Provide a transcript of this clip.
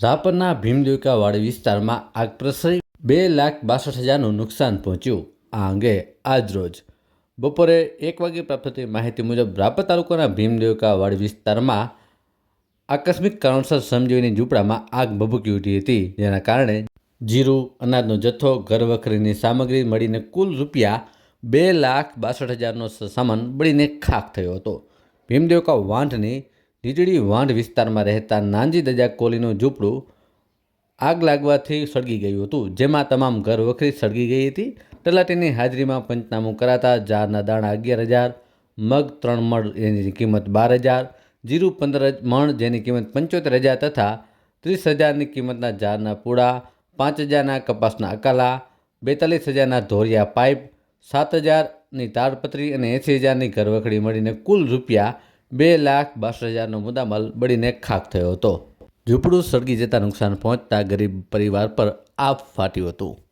રાપરના ભીમદેવકાવાડી વિસ્તારમાં આગ પ્રસરી બે લાખ બાસઠ હજારનું નુકસાન પહોંચ્યું. આ અંગે આજરોજ બપોરે એક વાગે પ્રાપ્ત થતી માહિતી મુજબ રાપર તાલુકાના ભીમદેવકાવાડી વિસ્તારમાં આકસ્મિક કારણસર સમજીવીની ઝૂંપડામાં આગ ભભૂકી ઉઠી હતી. જેના કારણે જીરું, અનાજનો જથ્થો, ઘર વખરીની સામગ્રી મળીને કુલ રૂપિયા બે લાખ બાસઠ હજારનો સામાન બળીને ખાખ થયો હતો. ભીમદેવકા વાંઢની વીજળી વાંઢ વિસ્તારમાં રહેતા નાનજી દજા કોલીનું ઝૂંપડું આગ લાગવાથી સળગી ગયું હતું. જેમાં તમામ ઘર વખરી સળગી ગઈ હતી. તલાટીની હાજરીમાં પંચનામું કરાતા જારના દાણા અગિયાર હજાર, મગ ત્રણ મણ જેની કિંમત બાર હજાર, જીરું પંદર મણ જેની કિંમત પંચોતેર હજાર તથા ત્રીસ હજારની કિંમતના જારના પૂડા પાંચ હજારના કપાસના અકાલા, બેતાલીસ હજારના ધોરિયા પાઇપ, સાત હજારની તાડપત્રી અને એંસી હજારની ઘરવખડી મળીને કુલ રૂપિયા બે લાખ બાસઠ હજારનો મુદ્દામાલ બળીને ખાખ થયો હતો. ઝૂંપડું સળગી જતા નુકસાન પહોંચતા ગરીબ પરિવાર પર આપ ફાટ્યું હતું.